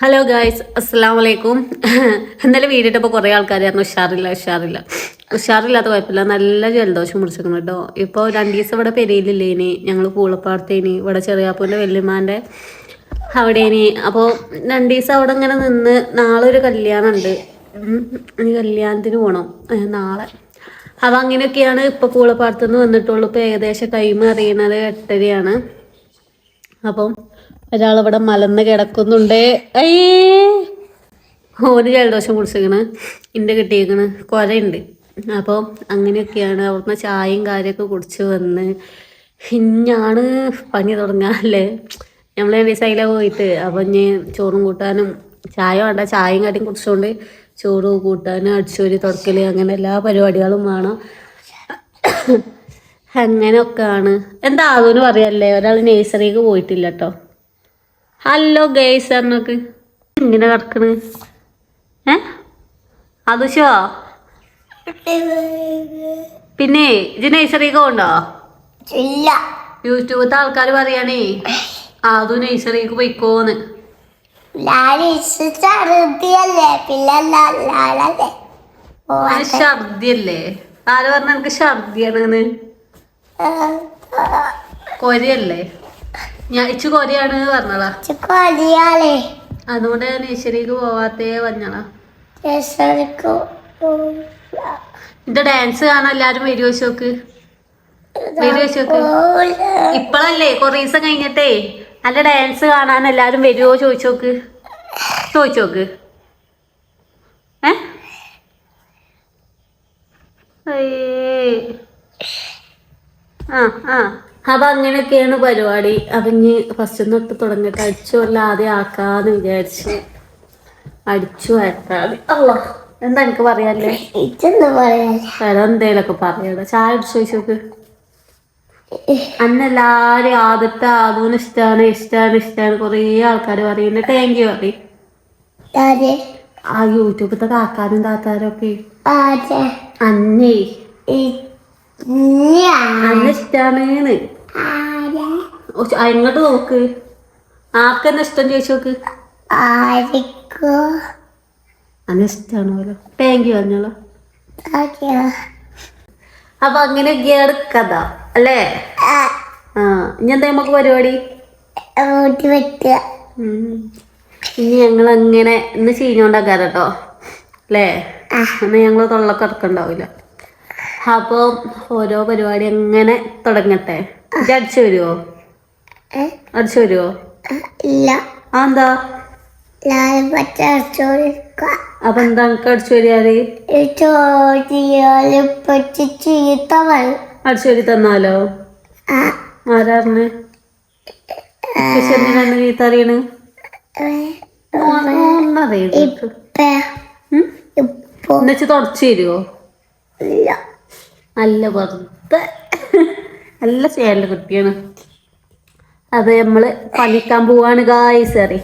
Hello guys അസ്സാം വലൈക്കും എന്തായാലും വീഡിയോ ഇട്ടപ്പോൾ കുറേ ആൾക്കാരായിരുന്നു. ഉഷാറില്ല ഉഷാറില്ല. ഉഷാറില്ലാത്ത കുഴപ്പമില്ല. നല്ല ജലദോഷം മുറിച്ചിരിക്കണം കേട്ടോ. ഇപ്പോൾ രണ്ട് ദിവസം ഇവിടെ പെരയിലില്ലേ ഇനി ഞങ്ങൾ പൂളപ്പാടത്തേനി. ഇവിടെ ചെറിയാപ്പൂന്റെ വല്യമ്മാന്റെ അവിടെ ഇനി അപ്പോൾ രണ്ട് ദിവസം അവിടെ ഇങ്ങനെ നിന്ന് നാളെ ഒരു കല്യാണം ഉണ്ട് കല്യാണത്തിന് പോകണം നാളെ. അപ്പം അങ്ങനെയൊക്കെയാണ് ഇപ്പോൾ പൂളപ്പാടത്തുനിന്ന് വന്നിട്ടുള്ളൂ. ഇപ്പോൾ ഏകദേശം ടൈം അറിയുന്നത് എട്ടരയാണ്. അപ്പം ഒരാളിവിടെ മലന്ന് കിടക്കുന്നുണ്ട്. അയ്യേ ഓന് ജലദോഷം കുടിച്ചിക്കണ് ഇന്റെ കിട്ടിയേക്കണ് കുരയുണ്ട് അപ്പോൾ അങ്ങനെയൊക്കെയാണ് അവിടുന്ന് ചായയും കാര്യമൊക്കെ കുടിച്ച് വന്ന്. ഇഞ്ഞാണ് പണി തുടങ്ങാല്ലേ? നമ്മൾ രണ്ട് ദിവസമായില്ല പോയിട്ട്. അപ്പം ഇനി ചോറും കൂട്ടാനും ചായ വേണ്ട. ചായയും കാര്യം കുടിച്ചുകൊണ്ട് ചോറ് കൂട്ടാനും അടിച്ചോരി തുടക്കൽ അങ്ങനെ എല്ലാ പരിപാടികളും വേണം. അങ്ങനെയൊക്കെയാണ്. എന്താ അതൊന്നും അറിയാല്ലേ? ഒരാൾ നേഴ്സറിക്ക് പോയിട്ടില്ല കേട്ടോ ഹലോ ഗേസ് എന്നൊക്കെ ഇങ്ങനെ കിടക്കണ് ഏ? അതുശോ? പിന്നെ ഇത് നേഴ്സറിക്ക് പോകണ്ടോ ഇല്ല. യൂട്യൂബത്തെ ആൾക്കാർ പറയാണേ അതും നേഴ്സറിക്ക് പോയിക്കോന്ന്. ഛർദിയല്ലേ? ആര് പറഞ്ഞ എനിക്ക് ഛർദിയാണ് കൊരയല്ലേ? ഞാൻ ഇച്ചു കൊരയാണ് പറഞ്ഞതാ. കൊതിയാലേ അതുകൊണ്ട് ഞാൻ ഈശ്വരിക്ക് പോവാത്തേ പറഞ്ഞതാ. എന്റെ ഡാൻസ് കാണാൻ എല്ലാരും വരുമോ ചോക്ക് വരുമോ ചോക്ക് ഇപ്പളല്ലേ? കൊറേ ദിവസം കഴിഞ്ഞിട്ടേ. നല്ല ഡാൻസ് കാണാൻ എല്ലാരും വരുമോ ചോദിച്ചോക്ക്. ചോദിച്ചോക്ക്. ഏ. ആ ആ. അപ്പൊ അങ്ങനെയൊക്കെയാണ് പരിപാടി. അപ്പൊ ഇനി ഫസ്റ്റ് തൊട്ട് തുടങ്ങിയിട്ട് അടിച്ചു കൊല്ല ആദ്യം ആക്കാന്ന് വിചാരിച്ച് അടിച്ചു വരട്ടാതെ അല്ലോ എന്താ എനിക്ക് പറയാല്ലേ വേറെ എന്തേലൊക്കെ പറയണ്ട ചായ അടിച്ചു ചോദിച്ചോക്ക് അന്നെല്ലാരും ആദ്യത്തെ ആദൂന് ഇഷ്ടാണ് ഇഷ്ടാണ് ഇഷ്ടാണ്. കൊറേ ആൾക്കാർ പറയുന്നുണ്ട് താങ്ക് യു പറയും. ആ യൂട്യൂബിത്തെ കാക്കാനും താത്താരും ഒക്കെ. ആരെ? അന്നേ. അന്ന ഇഷ്ടാണ് ആരെ എങ്ങോട്ട് നോക്ക്. ആർക്കെന്നെ ഇഷ്ടം ചോദിച്ചു നോക്ക്. അന്ന് ഇഷ്ടാണല്ലോ താങ്ക് യു പറഞ്ഞോളോ അപ്പൊ അങ്ങനെയൊക്കെയാണ് കഥ അല്ലേ? ആ. ഇനി എന്താ നമുക്ക് പരിപാടി? ഇനി ഞങ്ങൾ അങ്ങനെ ഇന്ന് ചീഞ്ഞോണ്ടാക്കാറ് കേട്ടോ അല്ലേ അന്ന് ഞങ്ങൾ തൊള്ളക്ക് ഇറക്കണ്ടാവില്ല അപ്പോൾ ഓരോ പരിപാടി അങ്ങനെ തുടങ്ങട്ടെ. അടിച്ചു വരുമോ ഏ? അടിച്ചു വരുമോ ആ, ഇല്ല. എന്താ? അപ്പൊ എന്താ അടിച്ചു വരിയാൽ അടിച്ചു വരി തന്നാലോ? ആരാറിന് എന്തിനാണ് എന്നുവെച്ച് തുടച്ചു തരുമോ അല്ല നല്ല വെറുതെ. നല്ല ചേരൽ കുട്ടിയാണ്. അത് നമ്മൾ പണിക്കാൻ പോവാണ് ഗായ്സ് അറി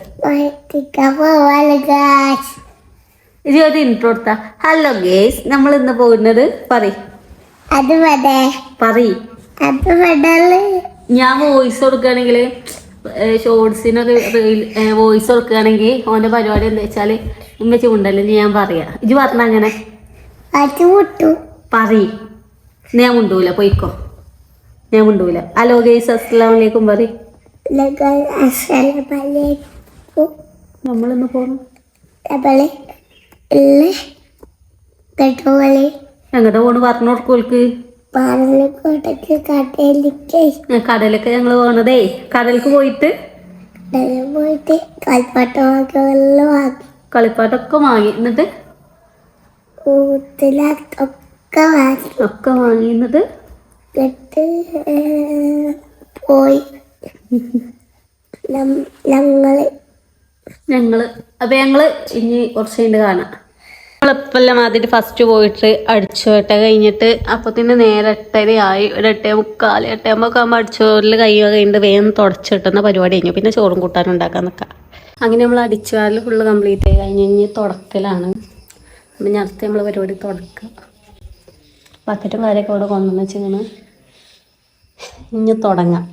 ഇത് ഒരു ഇൻട്രോ കൊടുത്ത ഹലോ ഗേസ് നമ്മൾ ഇന്ന് പോകുന്നത് പറ അത് പറ ഞാൻ വോയിസ് കൊടുക്കുകയാണെങ്കിൽ ഷോർട്സിനൊക്കെ വോയിസ് കൊടുക്കുകയാണെങ്കിൽ ഓന്റെ പരിപാടി എന്താ വെച്ചാൽ ഇമ്മ ഉണ്ടല്ലോ ഞാൻ പറയാ. ഇജ് പറഞ്ഞ അങ്ങനെ. പറ ഞാൻ മുണ്ടൂല പോയിക്കോ. ഞാൻ കൊണ്ടുപോയില്ല ഹലോ ഗൈസ് അസ്സലാം വലൈക്കും പറ നമ്മളിന്ന് പോകണം എങ്ങോട്ട് പോണ്? പറഞ്ഞു കൊടുക്കോൽക്ക് പറഞ്ഞു കൊടക്ക് കടയിലേക്ക് കടലൊക്കെ ഞങ്ങൾ പോണതേ. കടലിക്ക് പോയിട്ട് പോയിട്ട് വാങ്ങി. കളിപ്പാട്ടൊക്കെ വാങ്ങി. എന്നിട്ട് ഒക്കെ വാങ്ങി. എന്നിട്ട്? എന്നിട്ട് പോയി. ഞങ്ങൾ. ഞങ്ങൾ. അപ്പൊ ഞങ്ങൾ ഇനി കുറച്ച് കഴിഞ്ഞ് കാണാം. നമ്മളിപ്പെല്ലാം മാതിരി ഫസ്റ്റ് പോയിട്ട് അടിച്ചു വെട്ട കഴിഞ്ഞിട്ട് അപ്പത്തിന് നേരെ എട്ടര ആയി. ഒരു എട്ടേ മുക്കാൽ എട്ടേമ്പൊക്കെ ആകുമ്പോൾ അടിച്ചോറിൽ കൈ കഴിഞ്ഞിട്ട് വേഗം തുടച്ചിട്ടുന്ന പരിപാടി കഴിഞ്ഞു. പിന്നെ ചോറും കൂട്ടാനും ഉണ്ടാക്കാൻ നിൽക്കാം അങ്ങനെ നമ്മൾ അടിച്ചുവാരിൽ ഫുള്ള് കംപ്ലീറ്റ് ആയി കഴിഞ്ഞ് കഴിഞ്ഞ് തുടക്കലാണ്. അപ്പം ഞടുത്ത് നമ്മൾ പരിപാടി തുടക്കുക ബക്കറ്റും കാര്യമൊക്കെ ഇവിടെ കൊണ്ടുവന്ന് വെച്ചിങ്ങനെ ഇനി തുടങ്ങാം.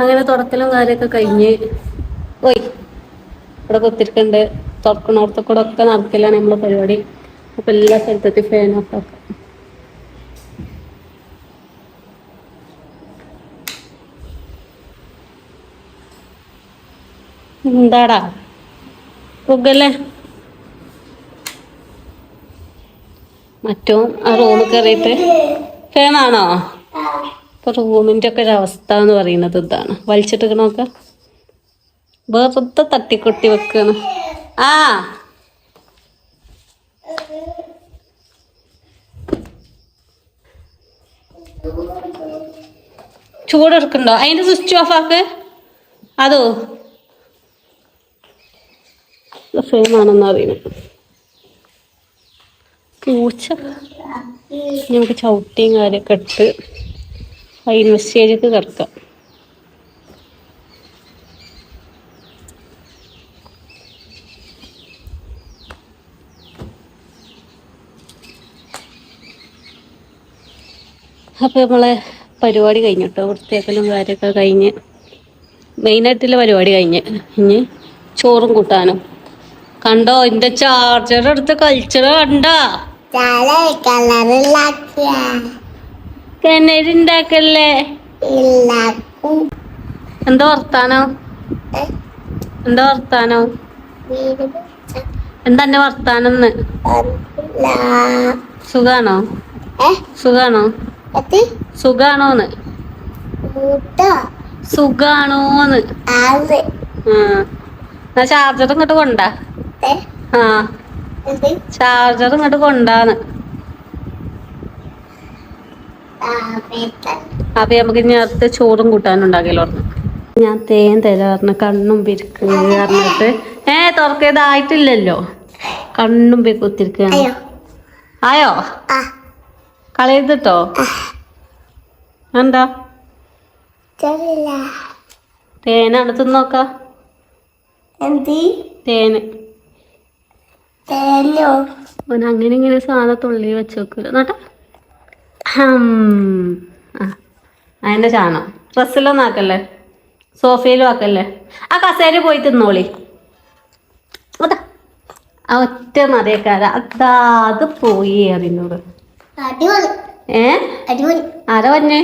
അങ്ങനെ തുടക്കലും കാര്യമൊക്കെ കഴിഞ്ഞ് പോയി. ഇവിടെ കുത്തിരിക്കുന്നുണ്ട് തുറക്കണോടത്ത് കൂടെ ഒക്കെ നടക്കലാണ് നമ്മളെ പരിപാടി. അപ്പൊ എല്ലാ സ്ഥലത്തെത്തി ഫാൻ ഓഫ് ആക്കാം. എന്താടാ? പുകല്ലേ മറ്റോ ആ റൂമിൽ കയറിയിട്ട് ഫാനാണോ ഇപ്പൊ റൂമിന്റെ ഒക്കെ ഒരു അവസ്ഥ എന്ന് പറയുന്നത് ഇതാണ്. വലിച്ചിട്ടിക്കണൊക്കെ വെറുതെ തട്ടിക്കൊട്ടി വെക്കാണ്. ആ. ചൂടെടുക്കണ്ടോ? അതിന്റെ സ്വിച്ച് ഓഫ് ആക്ക്. അതോ. ഫെയിമാണെന്ന് അറിയുന്നത് പൂച്ച. നമുക്ക് ചവിട്ടിയും കാര്യമൊക്കെ ഇട്ട് അതിന് മെസ്സേജൊക്കെ കിടക്കാം. അപ്പോൾ നമ്മളെ പരിപാടി കഴിഞ്ഞു കേട്ടോ വൃത്തിയാക്കലും കാര്യമൊക്കെ കഴിഞ്ഞ് മെയിനായിട്ടുള്ള പരിപാടി കഴിഞ്ഞ്. ഇനി ചോറും കൂട്ടാനും. കണ്ടോ? എന്റെ ചാർജർ എടുത്ത് കൾച്ചർ കണ്ടോ. എന്താ വർത്താനോ? എന്താ വർത്താനോ? എന്താ എന്റെ വർത്താനം സുഖാണോ? സുഖാണോ? സുഖാണോന്ന്? സുഖാണോന്ന്? എന്നാ ചാർജർ ഇങ്ങോട്ട് കൊണ്ടാ. ആ. ചാർജർ ഇങ്ങോട്ട് കൊണ്ടാന്ന്. അപ്പൊ നമുക്ക് ഇനി അടുത്ത് ചോറും കൂട്ടാനുണ്ടാക്കിയല്ലോ ഞാൻ തേൻ തരാറിന് കണ്ണും പിരിക്ക് പറഞ്ഞിട്ട്. ഏ തുറക്കേതായിട്ടില്ലല്ലോ കണ്ണും പിരിക്കുത്തിരിക്കയോ ആയോ? ആ. കളയരുതിട്ടോ എന്താ? തേന തേനാണ് നോക്ക തേന്. അങ്ങനെ ഇങ്ങനെ സാധനം തുള്ളി വെച്ച് വെക്കൂല നോട്ടെ അതിന്റെ ചാണം ഡ്രസ്സിലൊന്നും ആക്കല്ലേ? സോഫയിലും ആക്കല്ലേ? ആ കസേര പോയി തിന്നോളി. ഒറ്റ മതിയേക്കാര. അതാ അത് പോയി അറിഞ്ഞോട്. അടിപൊളി ഏ? ആരാ പറഞ്ഞേ?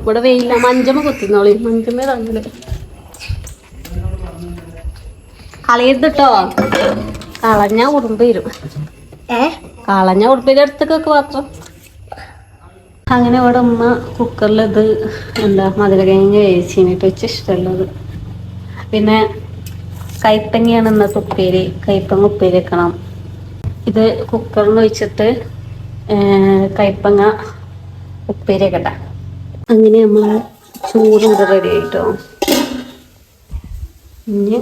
ഇവിടെ വെയില്ല മഞ്ചമ്മ കൊത്തുന്നോളി. മഞ്ചമ്മ തന്നിൽ കളയരുത് കേട്ടോ കളഞ്ഞാ ഉറുമ്പ് വരും. കളഞ്ഞ ഉടുപ്പിന്റെ അടുത്തേക്കൊക്കെ മാത്രം. അങ്ങനെ ഇവിടെ ഉമ്മ കുക്കറിൽ ഇത് എന്താ മധുരകിഴങ്ങ് വേവിച്ചിട്ട് വെച്ച് ഇഷ്ടമുള്ളത്. പിന്നെ കൈപ്പങ്ങിയാണ് ഇന്നത്തെ ഉപ്പേരി. കൈപ്പങ്ങ ഉപ്പേരി വെക്കണം. ഇത് കുക്കറിൽ ഒഴിച്ചിട്ട് കൈപ്പങ്ങ ഉപ്പേരി ഒക്കെ ഇടാം. അങ്ങനെ നമ്മൾ ചൂട് ഇവിടെ റെഡി ആയിട്ടോ. ഇനി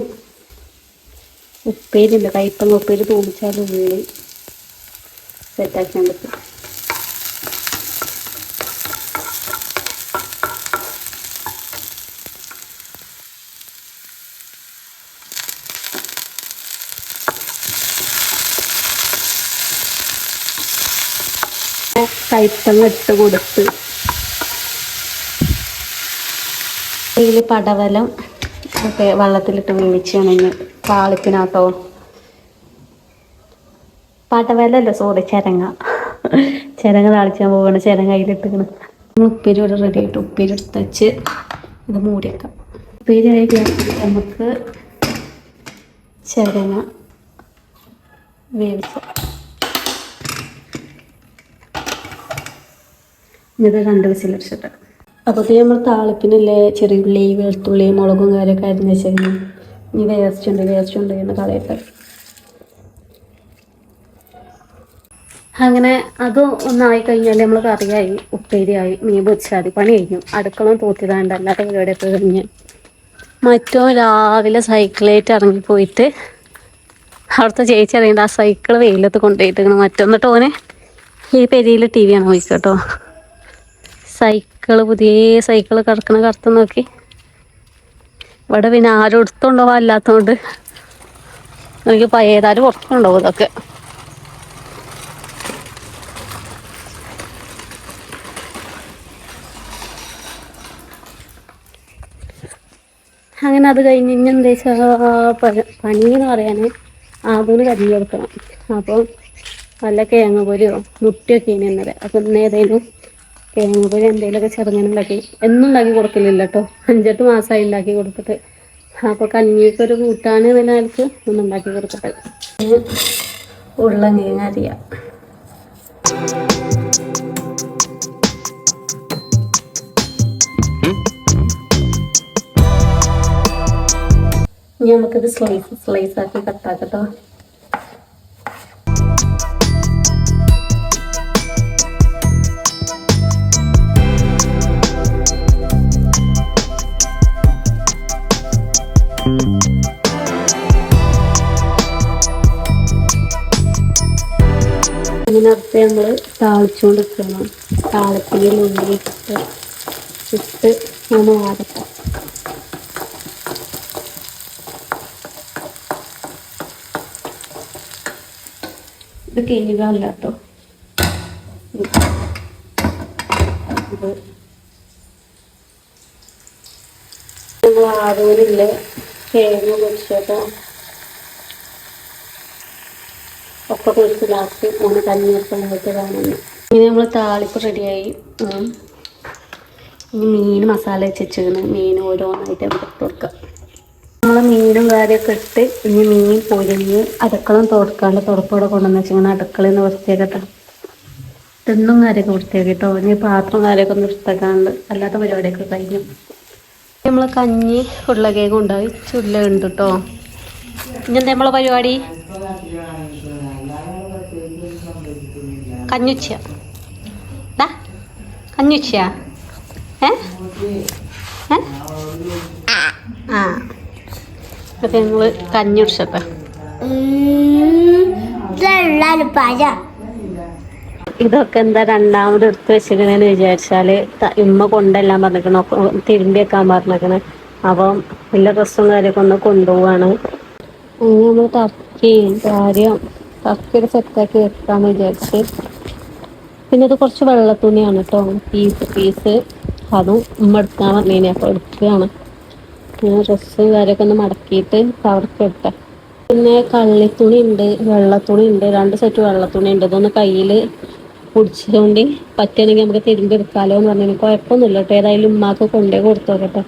ഉപ്പേരിയുണ്ട് കൈപ്പങ്ങ ഉപ്പേരി തോന്നിച്ചാലും ഉള്ളി സെറ്റാക്കാൻ പറ്റും കൈപ്പങ്ങ ഇട്ട് കൊടുത്ത്. ഇതിൽ പടവലം ഒക്കെ വെള്ളത്തിലിട്ട് വേവിച്ചാണെങ്കിൽ പാളിപ്പിനാട്ടോ പടവലല്ല സോറി ചിരങ്ങ. ചിരങ്ങ താളിച്ചാൻ പോവാണ് ചിരങ്ങ അതിലിട്ടിക്കണ് ഉപ്പേരി ഇവിടെ റെഡി ആയിട്ട് ഉപ്പേരി എടുത്ത് വെച്ച് ഇത് മൂടിയേക്കാം ഉപ്പേരി ആയി നമുക്ക് ചിരങ്ങ വേവിച്ച ഇത് രണ്ട് വിസിൽ അപ്പോൾ നമ്മൾ താളിപ്പിനല്ലേ ചെറിയുള്ളി വെളുത്തുള്ളി മുളകും കാര്യമൊക്കെ അരിഞ്ഞ് വെച്ചിരുന്നു ഇനി വേസ്റ്റ് ഉണ്ട് വേസ്റ്റ് ഉണ്ട് എന്ന് കളയട്ടെ. അങ്ങനെ അത് ഒന്നായി കഴിഞ്ഞാൽ നമ്മൾ കറിയായി ഉപ്പേരിയായി മീൻ പൊരിച്ചാൽ പണി കഴിഞ്ഞു. അടുക്കള തൂത്തിതാണ്ട് അല്ലാത്ത പരിപാടിയൊക്കെ കഴിഞ്ഞ്. മറ്റോ രാവിലെ സൈക്കിളായിട്ട് ഇറങ്ങിപ്പോയിട്ട് അവിടുത്തെ ചേച്ചി അറിയണ്ട ആ സൈക്കിൾ വെയിലത്ത് കൊണ്ടുപോയിട്ട് മറ്റൊന്നിട്ട് ഓനെ ഈ പെരിയിൽ ടി വി ആണ് പോയിക്കോട്ടോ സൈക്കിൾ പുതിയ സൈക്കിൾ കിടക്കണ കറുത്ത് നോക്കി. ഇവിടെ പിന്നെ ആരും എടുത്തുണ്ടോ അല്ലാത്തതുകൊണ്ട് എനിക്ക് പഴയതാരും പുറത്തുണ്ടാവും ഇതൊക്കെ. അങ്ങനെ അത് കഴിഞ്ഞ് ഇനി എന്താ വെച്ചാൽ പനി എന്ന് പറയാൻ ആദ്യം കഞ്ഞി കൊടുക്കണം. അപ്പം നല്ല കിഴങ്ങ് പോലെയോ മുട്ടിയൊക്കെ ഇനി എന്നത് അപ്പം ഇന്ന് ഏതെങ്കിലും കിഴങ്ങ് പൊരി എന്തെങ്കിലുമൊക്കെ ചെറുങ്ങനെ ഉണ്ടാക്കി എന്നും ഉണ്ടാക്കി കൊടുക്കലില്ല കേട്ടോ അഞ്ചെട്ട് മാസമായി ഉണ്ടാക്കി കൊടുത്തിട്ട്. അപ്പോൾ കഞ്ഞിക്കൊരു കൂട്ടാണ് എന്ന ആൾക്ക് ഒന്ന് ഉണ്ടാക്കി കൊടുക്കട്ടെ ഉള്ളങ്ങ അറിയാം ഇനി നമുക്കിത് സ്ലൈസ് സ്ലൈസ് ആക്കി കട്ടാക്കട്ടോ ഇതിനകത്ത് നമ്മൾ താളിച്ചുകൊണ്ട് വെക്കണം താളത്തിൽ ഉള്ളി ഇട്ട് നമ്മൾ വരക്കാം ഇത് കിഴിവല്ല കേട്ടോ നമ്മൾ തേങ്ങ പൊരിച്ചേട്ടോ ഒക്കെ പൊരിച്ച് ലാസ്റ്റ് മൂന്ന് കഞ്ഞിയൊക്കെ പോയിട്ട് കാണുന്നു. ഇനി നമ്മൾ താളിപ്പ് റെഡിയായി ഇനി മീൻ മസാല വെച്ചിരിക്കുന്നു. മീൻ ഓരോന്നായിട്ട് നമുക്ക് കൊടുക്കാം. നമ്മൾ മീനും കാര്യമൊക്കെ ഇട്ട് ഇനി മീൻ പൊരിഞ്ഞ് അടുക്കളം തുറക്കാണ്ട് തുറപ്പോടെ കൊണ്ടുവന്ന് വെച്ചിങ്ങനെ അടുക്കളയിൽ നിന്ന് വൃത്തിയാക്കട്ടെ തിന്നും കാര്യമൊക്കെ വൃത്തിയാക്കിട്ടോ ഇനി പാത്രം കാര്യമൊക്കെ ഒന്ന് വൃത്തിയാക്കാണ്ട് അല്ലാത്ത പരിപാടിയൊക്കെ കഴിഞ്ഞു. നമ്മൾ കഞ്ഞി ഉരുളക്കേക്ക് ഉണ്ടായി. ചുരുള ഉണ്ട് കേട്ടോ ഇനി എന്താ നമ്മളെ പരിപാടി? കഞ്ഞുച്ച ദാ കഞ്ഞുച്ച ഏ? ആ. അപ്പം ഞങ്ങൾ കഞ്ഞി കുടിച്ചട്ടെ ഇതെല്ലാം പഴ. ഇതൊക്കെ എന്താ രണ്ടാമത് എടുത്ത് വെച്ചിരിക്കണെന്ന് വിചാരിച്ചാൽ ഇമ്മ കൊണ്ടെല്ലാം പറഞ്ഞിരിക്കണം. തിരുമ്പി വെക്കാൻ പറഞ്ഞിരിക്കണേ. അപ്പം എല്ലാ ഡ്രസ്സും കാര്യമൊക്കെ ഒന്ന് കൊണ്ടുപോവാണ്. അങ്ങനെ നമ്മൾ ടർക്കി കാര്യം ടർക്കി ഒരു സെറ്റാക്കി വെക്കാന്ന് വിചാരിച്ച്. പിന്നെ ഇത് കുറച്ച് വെള്ളത്തുണിയാണ് കേട്ടോ പീസ് പീസ്. അതും ഉമ്മ എടുക്കാൻ പറഞ്ഞിനി അപ്പോൾ എടുക്കുകയാണ്. ഡ്രസ്സ് കാര്യമൊക്കെ ഒന്ന് മടക്കിയിട്ട് കവർക്ക് ഇട്ടെ. പിന്നെ കള്ളിത്തുണി ഉണ്ട് വെള്ളത്തുണി ഉണ്ട്. രണ്ട് സെറ്റ് വെള്ളത്തുണി ഉണ്ട്. ഇതൊന്ന് കയ്യിൽ പിടിച്ചതുകൊണ്ട് പറ്റുകയാണെങ്കിൽ നമുക്ക് തിരുമ്പി എടുക്കാലോ എന്ന് പറഞ്ഞു. കുഴപ്പമൊന്നുമില്ല കേട്ടോ ഏതായാലും ഉമ്മാക്ക് കൊണ്ടേ കൊടുത്തോ കേട്ടോ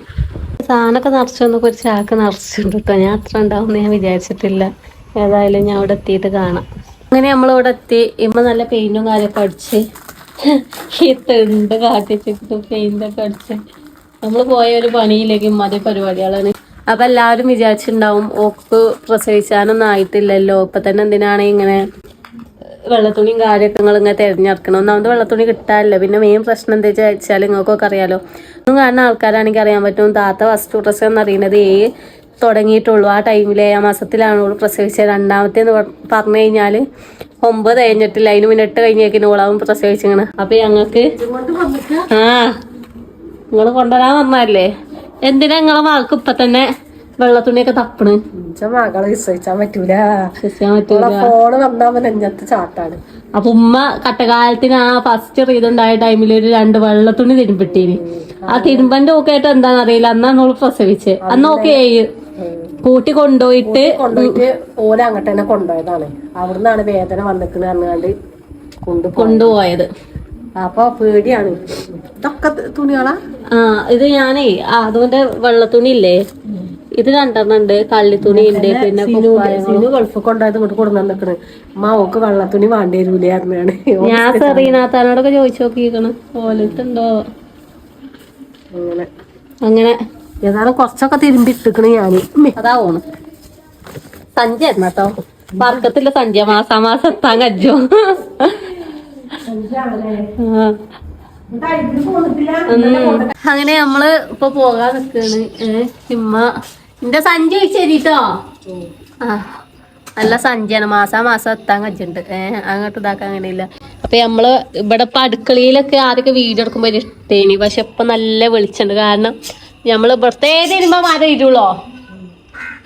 സാധനമൊക്കെ നിറച്ചു വന്നപ്പോൾ ഒരു ചാക്ക് നിറച്ചിട്ടുണ്ട് കേട്ടോ ഞാൻ അത്ര ഉണ്ടാവും ഞാൻ വിചാരിച്ചിട്ടില്ല. ഏതായാലും ഞാൻ അവിടെ എത്തിയിട്ട് കാണാം. അങ്ങനെ നമ്മളിവിടെ എത്തി. ഇമ്മ നല്ല പെയിന്റും കാര്യമൊക്കെ അടിച്ച്. ഈ തെണ്ട് കാട്ടിച്ചിട്ട് പെയിന്റൊക്കെ അടിച്ച്. നമ്മൾ പോയ ഒരു പണിയിലേക്ക് ഇമ്മാതി പരിപാടികളാണ്. അപ്പൊ എല്ലാവരും വിചാരിച്ചിട്ടുണ്ടാവും ഓക്ക് പ്രസവിച്ചാനൊന്നും ആയിട്ടില്ലല്ലോ. ഇപ്പൊ തന്നെ എന്തിനാണ് ഇങ്ങനെ വെള്ളത്തുണിയും കാര്യമൊക്കെ നിങ്ങൾ ഇങ്ങനെ തിരഞ്ഞെടുക്കണം ഒന്നാമത് വെള്ളത്തുണി കിട്ടാനില്ല. പിന്നെ മെയിൻ പ്രശ്നം എന്താ വെച്ചാൽ നിങ്ങൾക്കൊക്കെ അറിയാലോ. ഒന്നും കാണുന്ന ആൾക്കാരാണെങ്കിൽ അറിയാൻ പറ്റും. താത്ത ഫസ്റ്റ് ഡ്രസ്സ് എന്നറിയുന്നത് ഏ തുടങ്ങിയിട്ടുള്ളൂ. ആ ടൈമിൽ ആ മാസത്തിലാണ് ഓൾ പ്രസവിച്ചത്. രണ്ടാമത്തെ എന്ന് പറഞ്ഞു കഴിഞ്ഞാൽ ഒമ്പത് കഴിഞ്ഞിട്ടില്ല. അതിന് മുന്നിട്ട് കഴിഞ്ഞേക്കിന് ഓളാവും പ്രസവിച്ചിങ്ങനെ. അപ്പൊ ഞങ്ങൾക്ക് ആ നിങ്ങൾ കൊണ്ടുവരാൻ വന്നതല്ലേ? എന്തിനാ നിങ്ങളെ വാക്ക് ഇപ്പൊ തന്നെ വെള്ളത്തുണിയൊക്കെ തപ്പണ്? മകളെ വിശ്വസിക്കാൻ പറ്റൂല. ഫോണ് വന്നാ നെഞ്ഞത്ത് ചാട്ടാണ്. അപ്പൊ ഉമ്മ കട്ടകാലത്തിന് ആ ഫസ്റ്റ് റീതുണ്ടായ ടൈമിൽ ഒരു രണ്ട് വെള്ളത്തുണി തിരുമ്പിട്ടീന്. ആ തിരുമ്പന്റെ ഒക്കെ ആയിട്ട് എന്താണെന്ന് അറിയില്ല. അന്നാണ് പ്രസവിച്ച് അന്ന് ഓക്കെ കൂട്ടി കൊണ്ടുപോയിട്ട് കൊണ്ടുപോയിട്ട് ഓല അങ്ങോട്ട് തന്നെ കൊണ്ടുപോയതാണ്. അവിടുന്നാണ് വേദന വന്നിക്കണ് പറഞ്ഞാണ്ട് കൊണ്ടുപോ കൊണ്ടുപോയത്. അപ്പൊ പേടിയാണ്. ഇതൊക്കെ തുണികളാ? ആ ഇത് ഞാനേ അതുകൊണ്ട് വെള്ളത്തുണി ഇല്ലേ ഇത് രണ്ടെണ്ണം ഉണ്ട് കള്ളിത്തുണി ഉണ്ട്. പിന്നെ ഗൾഫ് കൊണ്ടുപോയത് ഇങ്ങോട്ട് കൊടുക്കാൻ നിക്കണ് അമ്മ ഓക്ക് വെള്ളത്തുണി വേണ്ടി വരൂലേ അറിഞ്ഞാണ് ഞാൻ സെറീനാത്താനോടൊക്കെ ചോദിച്ചു നോക്കിയിരിക്കണ്. ഓലത്തുണ്ടോ അങ്ങനെ. അങ്ങനെ. ഏതായാലും കുറച്ചൊക്കെ തിരുമ്പി ഇട്ടിക്കണ് ഞാൻ. അതാ ഓണ് സഞ്ചി ആയിരുന്നു കേട്ടോ. വർക്കത്തില്ല സഞ്ചി മാസാ മാസം എത്താൻ കജ്ജോ. അങ്ങനെ നമ്മൾ ഇപ്പൊ പോകാൻ നിക്കാണ്. ഇമ്മ. എന്റെ സഞ്ചി വെച്ചേരിട്ടോ ആ. നല്ല സഞ്ചിയാണ് മാസാ മാസം എത്താൻ കജ്ജുണ്ട്. ഏഹ് അങ്ങോട്ട് ഇതാക്കാൻ അങ്ങനെയില്ല. അപ്പൊ നമ്മൾ ഇവിടെ ഇപ്പൊ അടുക്കളയിലൊക്കെ ആദ്യമൊക്കെ വീഡിയോ എടുക്കുമ്പോ ഒരു ഇഷ്ടേനി പക്ഷെ ഇപ്പൊ നല്ല വെളിച്ചുണ്ട്. കാരണം നമ്മൾ ഇവിടുത്തെ തരുമ്പോ മരം ഇരുളോ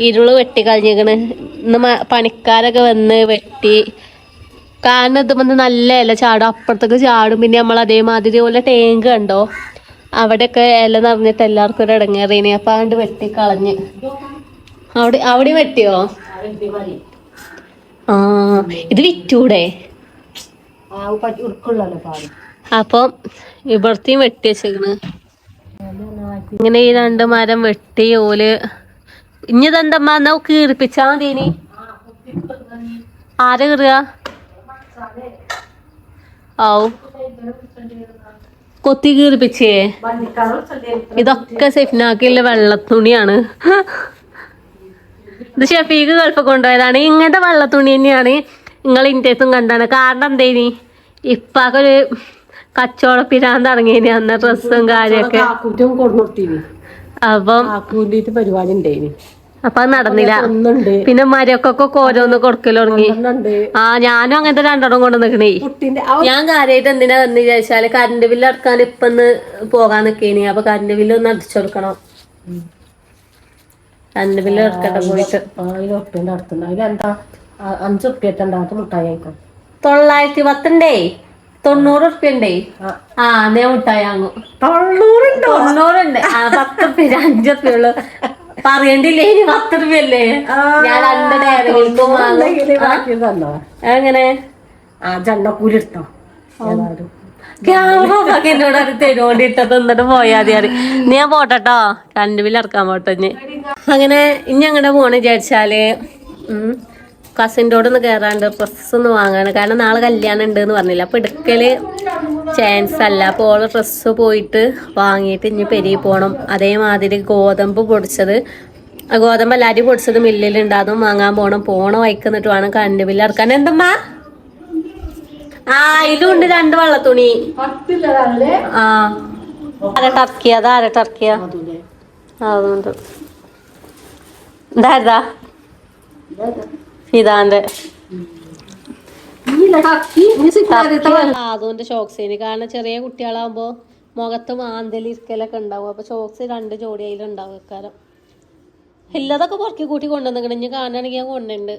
ഇരുൾ വെട്ടി കളഞ്ഞേക്കണ്. ഇന്ന് പണിക്കാരൊക്കെ വന്ന് വെട്ടി. കാരണം ഇത് വന്ന് നല്ല ഇല ചാടും. അപ്പുറത്തൊക്കെ ചാടും. പിന്നെ നമ്മൾ അതേമാതിരി പോലെ ടേങ്ക് കണ്ടോ? അവിടെയൊക്കെ ഇല നിറഞ്ഞിട്ട് എല്ലാവർക്കും ഒരു ഇടങ്ങേറീനി. അപ്പൊ അതുകൊണ്ട് വെട്ടി കളഞ്ഞ്. അവിടെ അവിടെ വെട്ടിയോ? ആ ഇത് വിറ്റൂടെ? അപ്പം ഇവിടത്തെയും വെട്ടി വെച്ചേക്കണ്. ഇങ്ങനെ ഈ രണ്ട് മരം വെട്ടി ഓൽ ഇഞ്ഞതെന്തമ്മ എന്നാ കീറിപ്പിച്ചാ മതിനി ആരെ കീറുക ഔ. കൊത്തി കീറിപ്പിച്ചേ. ഇതൊക്കെ സെഫിനാക്കിയുള്ള വെള്ളത്തുണിയാണ്. ഇത് ഷെഫീക്ക് ഗൾഫ് കൊണ്ടുപോയതാണ്. ഇങ്ങനത്തെ വെള്ളത്തുണി തന്നെയാണ് നിങ്ങൾ ഇന്ത്യത്തും കണ്ടാണ് കാരണം എന്തേനി? ഇപ്പാക്കൊരു കച്ചവട പിരാന്ത് ഇറങ്ങിയതിന് അന്ന് ഡ്രസ്സും കാര്യമൊക്കെ അപ്പം പരിപാടി ഉണ്ടായിനി അപ്പൊ അത് നടന്നില്ല. പിന്നെ മരക്കൊക്കെ ഓരോന്ന് കൊടുക്കൽ തുടങ്ങി. ആ ഞാനും അങ്ങനത്തെ രണ്ടെണ്ണം കൊണ്ട് നിക്കണേ ഞാൻ കാര്യമായിട്ട് എന്തിനാ വന്ന് വിചാരിച്ചാൽ കറണ്ട് ബില്ല് അടക്കാൻ ഇപ്പൊ ഒന്ന് പോകാൻ നിക്കേനി. അപ്പൊ കറണ്ട് ബില്ല് ഒന്ന് അടിച്ചു കൊടുക്കണം. കറണ്ട് ബില്ല് അടക്കട്ടെ പോയിട്ട്. ആയിരം ഉറുപ്പ്യന്റെ അടുത്തുണ്ട് അതിലെന്താ ആ, അഞ്ച് ഉറുപ്പ്യറ്റുണ്ടാകത്ത് മുട്ടായി ആയിക്കോ തൊള്ളായിരത്തി പത്തുണ്ടേ തൊണ്ണൂറ് ഉറുപ്പ്യണ്ടേ? ആ. അതേ മുട്ടായി വാങ്ങും. തൊണ്ണൂറുണ്ടോ? തൊണ്ണൂറുണ്ട്. ആ പത്ത് ഉറുപ്പ്യ അഞ്ചു ഉറുപ്പ്യ ഉള്ളു പറയണ്ടില്ലേ ഇനി പത്ത് ഉറുപ്പ്യല്ലേ ഞാൻ രണ്ട് വാങ്ങും എങ്ങനെ ആ? ജണ്ണക്കൂലി എടുത്തോ? ക്യാമറ എന്നോട് അത് തരുകൊണ്ടിട്ട് എന്നിട്ട് പോയാൽ മതി നീ ഞാൻ പോട്ടോ ബില്ല് ഇറക്കാൻ പോട്ടെ ഇനി. അങ്ങനെ ഇനി അങ്ങനെ പോണെ വിചാരിച്ചാൽ കസിന്റെ ഒന്ന് കയറാണ്ട് ഡ്രസ്സ് ഒന്ന് വാങ്ങാണ്. കാരണം നാളെ കല്യാണം ഉണ്ട് എന്ന് പറഞ്ഞില്ല. അപ്പോൾ എടുക്കൽ ചാൻസ് അല്ല. അപ്പോൾ ഓൾ ഡ്രസ്സ് പോയിട്ട് വാങ്ങിയിട്ട് ഇനി പെരുകി പോകണം അതേമാതിരി ഗോതമ്പ് പൊടിച്ചത്. ഗോതമ്പ് അരി പൊടിച്ചത് മില്ലിലുണ്ട് അതും വാങ്ങാൻ പോകണം പോണ വൈക്കുന്നിട്ട് വേണം കറണ്ട് ബില്ല് ഇറക്കാൻ എന്തമ്മാ? ആ ഇതുണ്ട് രണ്ട് വള്ളത്തുണി. ആ. അതാരെ ടർക്കിയ അതുല്ലേ അതുകൊണ്ട് എന്താ ഇതാന്റെ അതുകൊണ്ട് ഷോക്സിന് കാരണം ചെറിയ കുട്ടികളാകുമ്പോ മുഖത്ത് മാന്തലി ഇരിക്കലൊക്കെ ഉണ്ടാവും. അപ്പൊ ഷോക്സ് രണ്ട് ജോഡി അതിലുണ്ടാവും കാരണം എല്ലാതൊക്കെ പുറക്കി കൂട്ടി കൊണ്ടുവന്നിക്കണം. ഇനി കാണുകയാണെങ്കിൽ ഞാൻ കൊണ്ടുണ്ട്.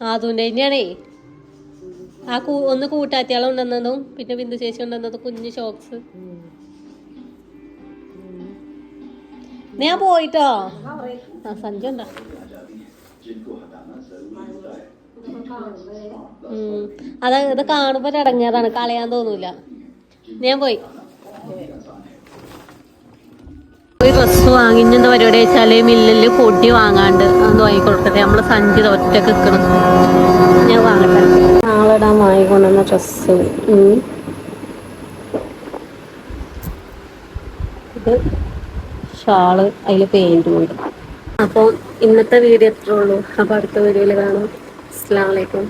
അതുകൊണ്ട് തന്നെയാണേ. ആ ഒന്ന് കൂട്ടാത്തിയാളം ഉണ്ടെന്നതും പിന്നെ ബിന്ദു ചേച്ചി ഉണ്ടെന്നതും കുഞ്ഞു ഷോക്സ് ഞാൻ പോയിട്ടോ? ആ സഞ്ജു ഉണ്ടോ. അത് ഇത് കാണുമ്പോൾ അടങ്ങിയതാണ് കളയാൻ തോന്നൂല. ഞാൻ പോയി. പോയി ഡ്രസ്സ് വാങ്ങി ഇനി എന്താ പരിപാടി വെച്ചാൽ മില്ലിൽ പൊടി വാങ്ങാണ്ട് അത് വാങ്ങിക്കൊടുക്കട്ടെ. നമ്മൾ നമ്മൾ സഞ്ചി ഒറ്റയ്ക്ക് നിക്കണം. ഞാൻ വാങ്ങട്ടെ. നാളിടാൻ വാങ്ങിക്കൊണ്ടുവന്ന ഡ്രസ്സ് ഇത് ഷാൾ അതിൽ പെയിന്റും ഉണ്ട് അപ്പോൾ ഇന്നത്തെ വീഡിയോ എത്ര ഉള്ളൂ? അപ്പോൾ അടുത്ത വീഡിയോയിൽ കാണാം. അസ്സാം വലൈക്കും